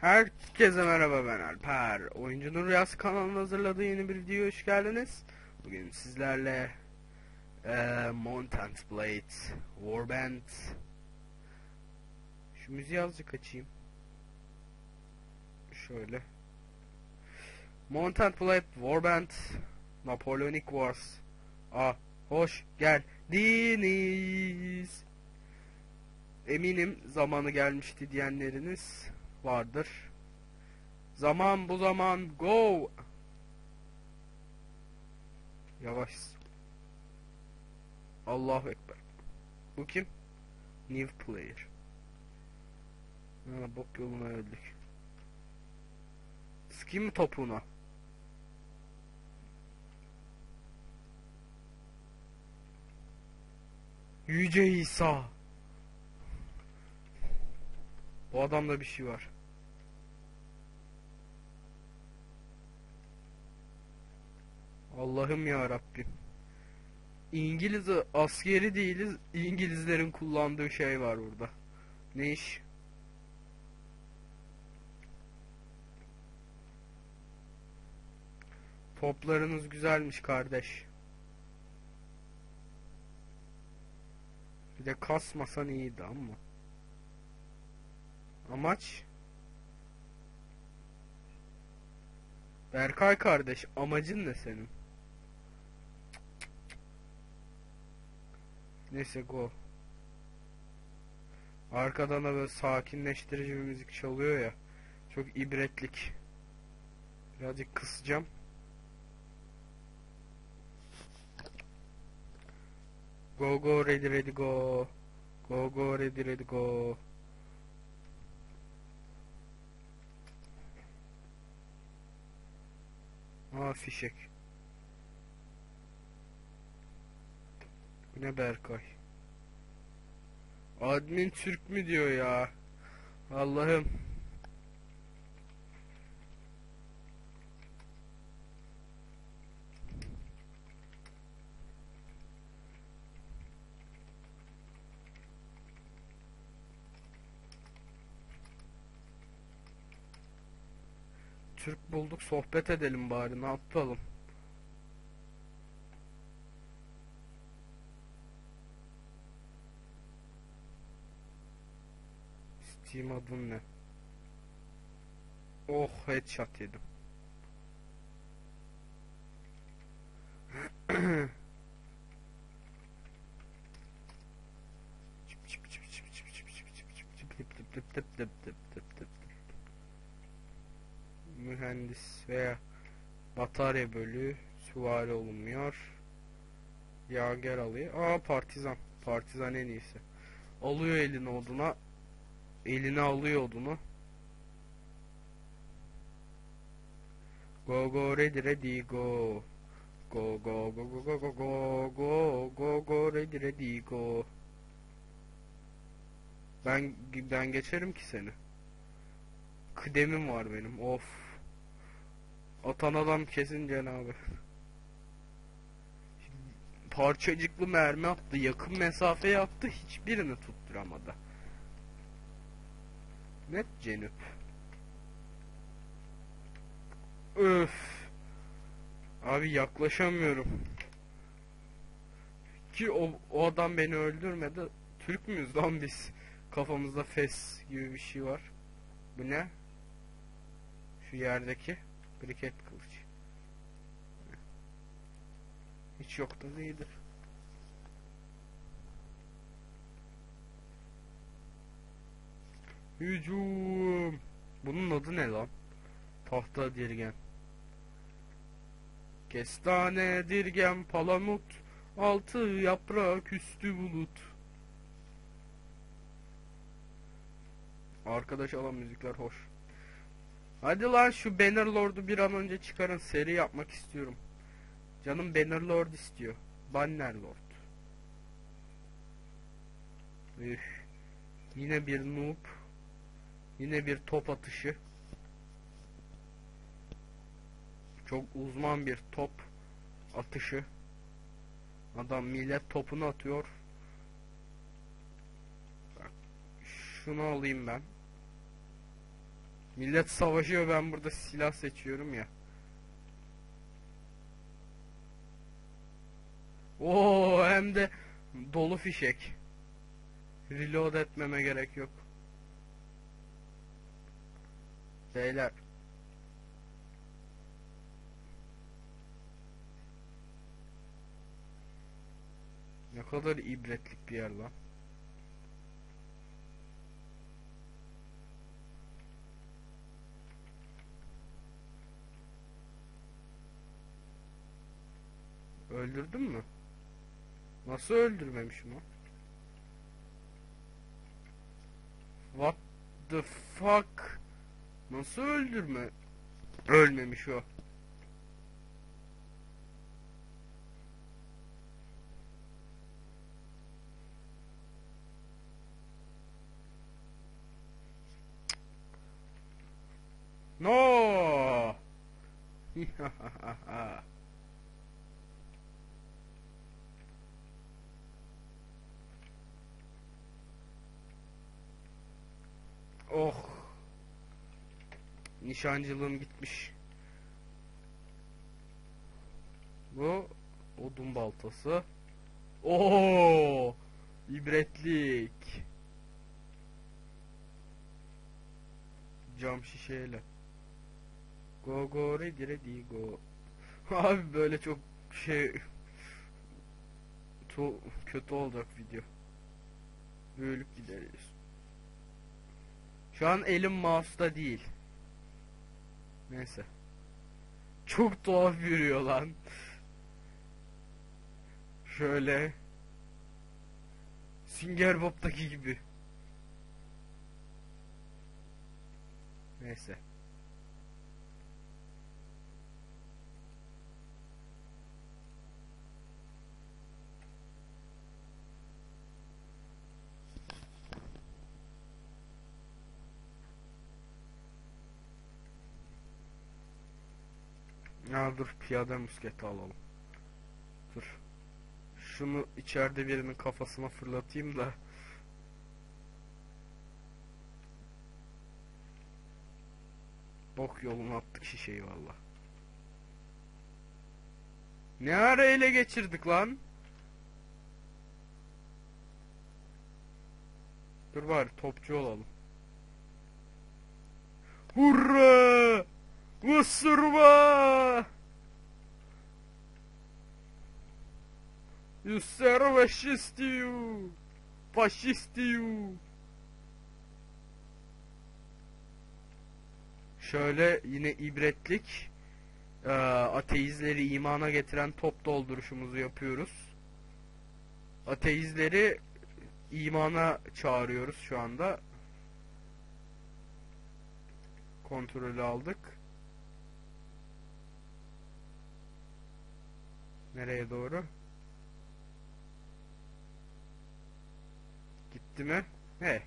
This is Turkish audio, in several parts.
Herkese merhaba ben Alper. Oyuncunun Rüyası kanalının hazırladığı yeni bir videoya hoş geldiniz. Bugün sizlerle eee Mountain Blade Warband Şu müziği azıcık açayım. Şöyle. Mountain Blade Warband Napoleonic Wars Ah, hoş geldiniz. Eminim zamanı gelmişti diyenleriniz vardır. Zaman bu zaman go. Yavaş. Allahu ekber. Bu kim? New player. Ha, bok yoluna öldük. Sıkayım mı topuğuna? Yüce İsa. Bu adamda bir şey var. Allah'ım ya Rabbim. İngiliz askeri değiliz. İngilizlerin kullandığı şey var burada. Ne iş? Toplarınız güzelmiş kardeş. Bir de kasmasan iyiydi ama. Amaç? Berkay kardeş, amacın ne senin? Neyse go. Arkadan da böyle sakinleştirici bir müzik çalıyor ya. Çok ibretlik. Birazcık kısacağım. Go go ready ready go. Go go ready ready go. Aa fişek. Bu ne Berkay? Admin Türk mü diyor ya? Allah'ım. Türk bulduk sohbet edelim bari ne yapalım. Steam adın ne? Oh headshot yedim. Mühendis veya batarya bölü süvari olunmuyor. Yager alıyor. Aa partizan. Partizan en iyisi. Alıyor elini oduna. Eline alıyor odunu. Go go ready ready go. Go go go go go go go go go go ready ready go. Ben ben geçerim ki seni. Kıdemim var benim. Of. Atan adam kesin cenabı. Parçacıklı mermi attı. Yakın mesafeye attı. Hiçbirini tutturamadı. Net cenüp. Öf. Abi yaklaşamıyorum. Ki o, o adam beni öldürmedi. Türk müyüz lan biz? Kafamızda fes gibi bir şey var. Bu ne? Şu yerdeki briket kılıç. Hiç yoktan iyidir. Hücum. Bunun adı ne lan? Tahta dirgen. Kestane dirgen palamut. Altı yaprak üstü bulut. Arkadaş alan müzikler hoş. Hadi lan şu Bannerlord'u bir an önce çıkarın. Seri yapmak istiyorum. Canım Bannerlord istiyor. Bannerlord. Üf. Yine bir noob. Yine bir top atışı. Çok uzman bir top atışı. Adam millet topunu atıyor. Bak, şunu alayım ben. Millet savaşıyor ben burada silah seçiyorum ya. Oo hem de dolu fişek. Reload etmeme gerek yok. Beyler. Ne kadar ibretlik bir yer lan. Öldürdün mü? Nasıl öldürmemişim o? What the fuck? Nasıl öldürme? Ölmemiş o. No! oh. Nişancılığım gitmiş. Bu odun baltası. Oo! İbretlik. Cam şişeyle. Go go ready ready go. Abi böyle çok şey çok kötü olacak video. Büyülük gideriz. Şu an elim mouse'da değil. Neyse. Çok tuhaf yürüyor lan. Şöyle. Sünger Bob'taki gibi. Neyse. Ya dur piyade musketi alalım. Dur. Şunu içeride birinin kafasına fırlatayım da. Bok yoluna attık şişeyi valla. Ne ara ele geçirdik lan? Dur bari topçu olalım. Hurra! Usurma! Юсер фашистию! Faşistiyu! Şöyle yine ibretlik eee, ateizleri imana getiren top dolduruşumuzu yapıyoruz. Ateizleri imana çağırıyoruz şu anda. Kontrolü aldık. Nereye doğru? Gitti mi? He.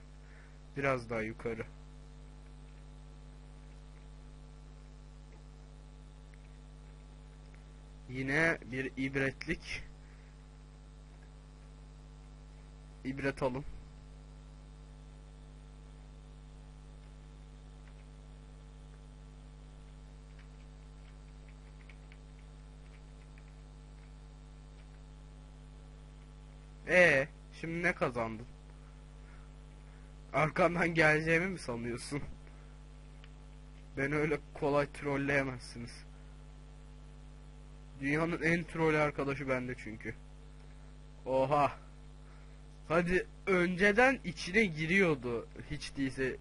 Biraz daha yukarı. Yine bir ibretlik. İbret alın. Ee, şimdi ne kazandın? Arkamdan geleceğimi mi sanıyorsun? Beni öyle kolay trolleyemezsiniz. Dünyanın en troll arkadaşı bende çünkü. Oha. Hadi önceden içine giriyordu hiç değilse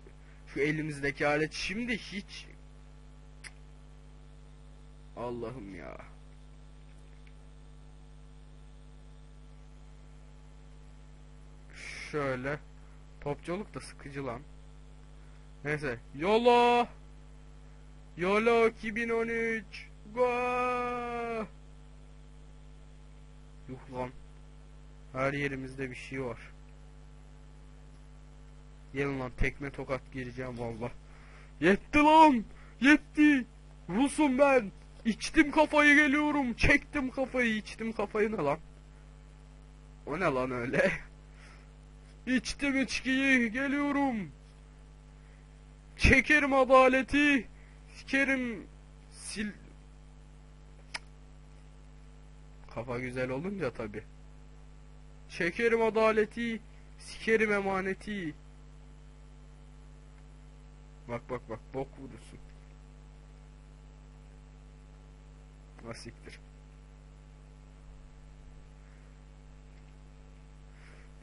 şu elimizdeki alet şimdi hiç Allah'ım ya. Şöyle. Topçuluk da sıkıcı lan. Neyse. YOLO! YOLO 2013 Go! Yuh lan. Her yerimizde bir şey var. Gelin lan tekme tokat gireceğim valla Yetti lan! Yetti! Rusum ben! İçtim kafayı geliyorum. Çektim kafayı içtim kafayı. Ne lan? O ne lan öyle İçtim içkiyi geliyorum Çekerim adaleti. Sikerim sil... Kafa güzel olunca tabi. Çekerim adaleti. Sikerim emaneti. Bak bak bak bok vurursun. Asiktir.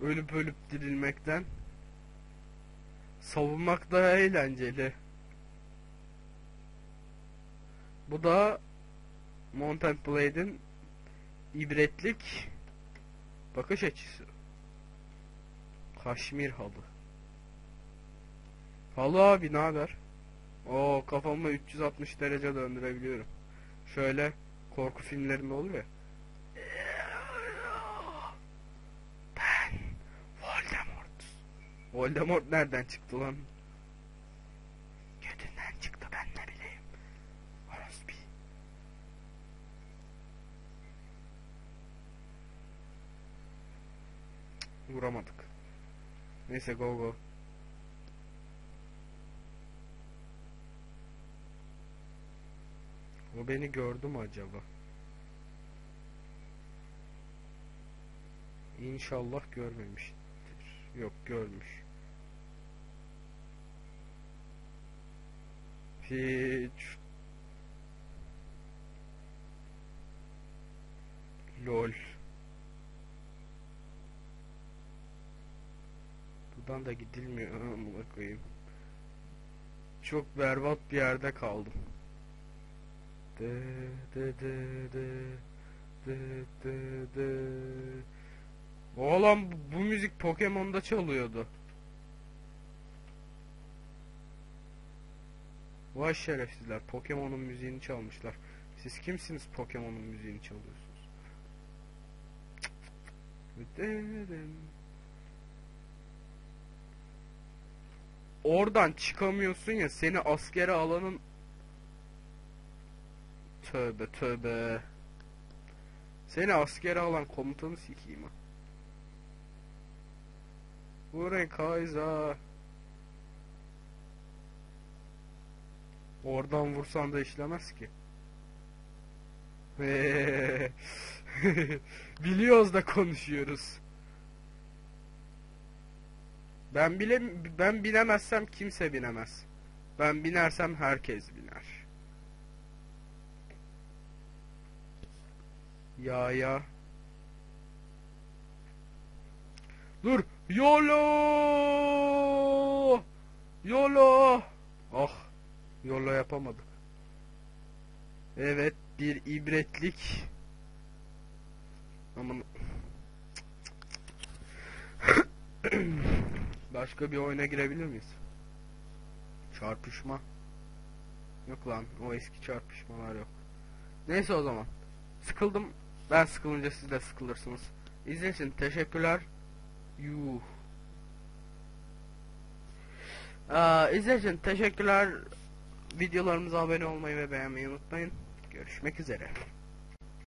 Ölüp ölüp dirilmekten. Savunmak daha eğlenceli. Bu da Mountain Blade'in ibretlik bakış açısı. Kaşmir halı. Halı abi ne haber? Oo kafamı 360 derece döndürebiliyorum. Şöyle korku filmlerinde oluyor ya. Ben Voldemort. Voldemort nereden çıktı lan? Götünden çıktı ben ne bileyim. Orospi. Vuramadık. Neyse go go. O beni gördü mü acaba? İnşallah görmemiştir. Yok görmüş. Hiç. Lol. Buradan da gidilmiyor amına koyayım. Çok berbat bir yerde kaldım. De de de de de de de Oğlum bu, müzik Pokemon'da çalıyordu. Vay şerefsizler Pokemon'un müziğini çalmışlar. Siz kimsiniz Pokemon'un müziğini çalıyorsunuz? Oradan çıkamıyorsun ya seni askere alanın Tövbe tövbe. Seni askere alan komutanı sikeyim ha. Vurun Kaiser. Oradan vursan da işlemez ki. Biliyoruz da konuşuyoruz. Ben bile ben binemezsem kimse binemez. Ben binersem herkes biner. Ya ya. Dur. YOLO! YOLO! Ah. YOLO yapamadık. Evet bir ibretlik. Aman. Başka bir oyuna girebilir miyiz? Çarpışma. Yok lan o eski çarpışmalar yok. Neyse o zaman. Sıkıldım. Ben sıkılınca siz de sıkılırsınız. İçin teşekkürler. Yuh. İzlediğiniz için teşekkürler. Videolarımıza abone olmayı ve beğenmeyi unutmayın. Görüşmek üzere.